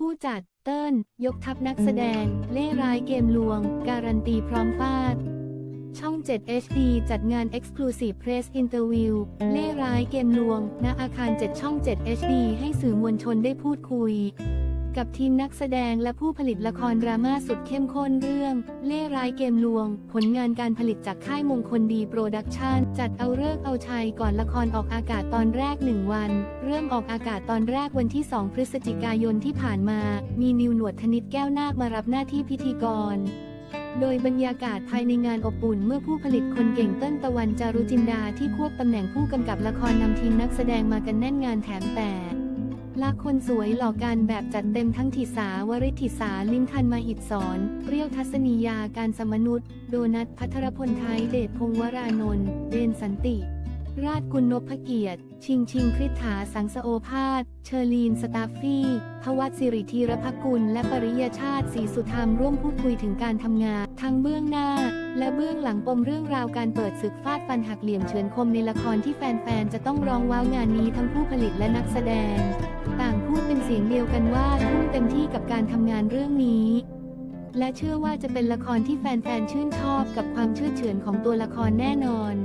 ผู้จัดเติ้ลยกทัพนักแสดง เล่ร้ายเกมลวง การันตีพร้อมฟาด ช่อง 7 HD จัดงาน Exclusive Press Interview เล่ร้ายเกมลวง ณอาคาร 7 ช่อง 7 HD ให้สื่อมวลชนได้พูดคุย กับทีมนักแสดงและผู้ผลิตละครดราม่าสุดเข้มข้นเรื่อง เล่ร้ายเกมลวง ผลงานการผลิตจากค่ายมงคลดีโปรดักชันจัดเอาเลิกเอาชัยก่อนละครออกอากาศตอนแรกหนึ่งวัน เริ่มออกอากาศตอนแรกวันที่ 2 พฤศจิกายนที่ผ่านมา มีนิวหนวดธนิตแก้วนาคมารับหน้าที่พิธีกรโดยบรรยากาศภายในงานอบอุ่นเมื่อผู้ผลิตคนเก่งเต้นตะวันจารุจินดาที่ควบตำแหน่งผู้กำกับละครนำทีมนักแสดงมากันแน่นงานแถมแต่ ลาคนสวยหล่อการแบบจัดเต็มทั้งทิสาวริธิสาลิมทันมาหิตสอนเปรี้ยวทัศนียาการสมนุษย์ โดนัทพัทรพลไทยเดชพงวรานนท์เดนสันติ ราชกุลนพเกียรติ ชิงชิงคริษฐาสังสโอภาส เชอรีนสตาฟฟี่พวัตสิริธีรพกุล และปริยชาติศรีสุธรรมร่วมพูดคุยถึงการทำงาน ทั้งเบื้องหน้า และเบื้องหลังปมเรื่องราวการเปิดศึกฟาดฟันหักเหลี่ยมเฉือนคมในละครที่แฟนๆ จะต้องร้องว้าวงานนี้ทั้งผู้ผลิตและนักแสดง ต่างพูดเป็นเสียงเดียวกันว่าทุ่มเต็มที่กับการทำงานเรื่องนี้และเชื่อว่าจะเป็นละครที่แฟนๆ ชื่นชอบกับความเชื่อเฉือนของตัวละครแน่นอน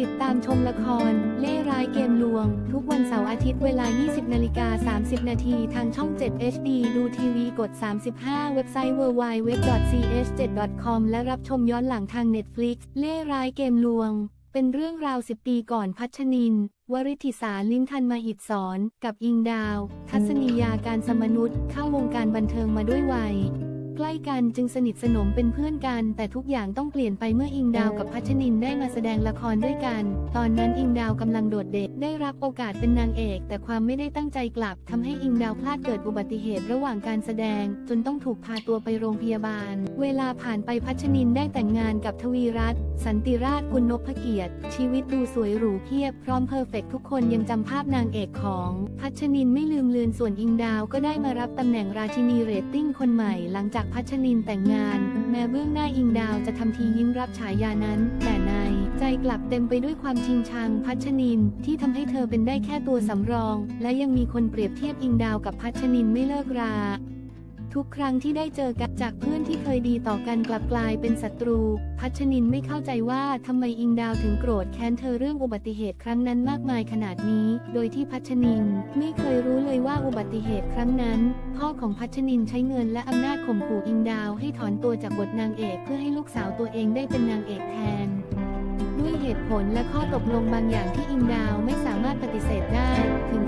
ติดตามชมละคร เล่ร้ายเกมลวง ทุกวันเสาร์อาทิตย์เวลา 20นาฬิกา30 นาทีทางช่อง 7 HD ดูทีวีกด 35 เว็บไซต์ www.ch7.com และรับชมย้อนหลังทาง Netflix เล่ร้ายเกมลวง เป็นเรื่องราว 10 ปีก่อนพัชนิน วริธิสาลิ้มทันมาหิตสอนกับอิงดาว ทัศนียาการสมนุษย์เข้าวงการบันเทิงมาด้วยวัย ใกล้กันจึงสนิทสนมเป็นเพื่อนกัน แต่ทุกอย่างต้องเปลี่ยนไปเมื่ออิงดาวกับพัชนินได้มาแสดงละครด้วยกัน ตอนนั้นอิงดาวกำลังโดดเด่นได้รับโอกาสเป็นนางเอก แต่ความไม่ได้ตั้งใจกลับทำให้อิงดาวพลาดเกิดอุบัติเหตุระหว่างการแสดง จนต้องถูกพาตัวไปโรงพยาบาล เวลาผ่านไปพัชนินได้แต่งงานกับทวีรัตน์สันติราชกุลนพเกียรติ ชีวิตดูสวยหรูเพียบพร้อมเพอร์เฟกต์ทุกคนยังจำภาพนางเอกของพัชนินไม่ลืมเลือนส่วนอิงดาวก็ได้มารับตำแหน่งราชินีเรตติ้งคนใหม่หลังจากพัชนินแต่งงาน แม้เบื้องหน้าอิงดาวจะทำทียิ้มรับฉายานั้น แต่ในใจกลับเต็มไปด้วยความชิงชังพัชนินที่ทำให้เธอเป็นได้แค่ตัวสำรอง และยังมีคนเปรียบเทียบอิงดาวกับพัชนินไม่เลิกรา ทุกครั้งที่ได้เจอกันจากเพื่อนที่เคยดีต่อกันกลับกลายเป็นศัตรู พัชนินไม่เข้าใจว่าทำไมอิงดาวถึงโกรธแค้นเธอเรื่องอุบัติเหตุครั้งนั้นมากมายขนาดนี้ โดยที่พัชนินไม่เคยรู้เลยว่าอุบัติเหตุครั้งนั้น พ่อของพัชนินใช้เงินและอำนาจข่มขู่อิงดาวให้ถอนตัวจากบทนางเอกเพื่อให้ลูกสาวตัวเองได้เป็นนางเอกแทนด้วยเหตุผลและข้อตกลงบางอย่างที่อิงดาวไม่สามารถปฏิเสธได้ ถึง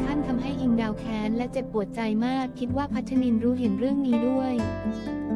าวแค้นและเจ็บปวดใจมาก คิดว่าพัชนินรู้เห็นเรื่องนี้ด้วย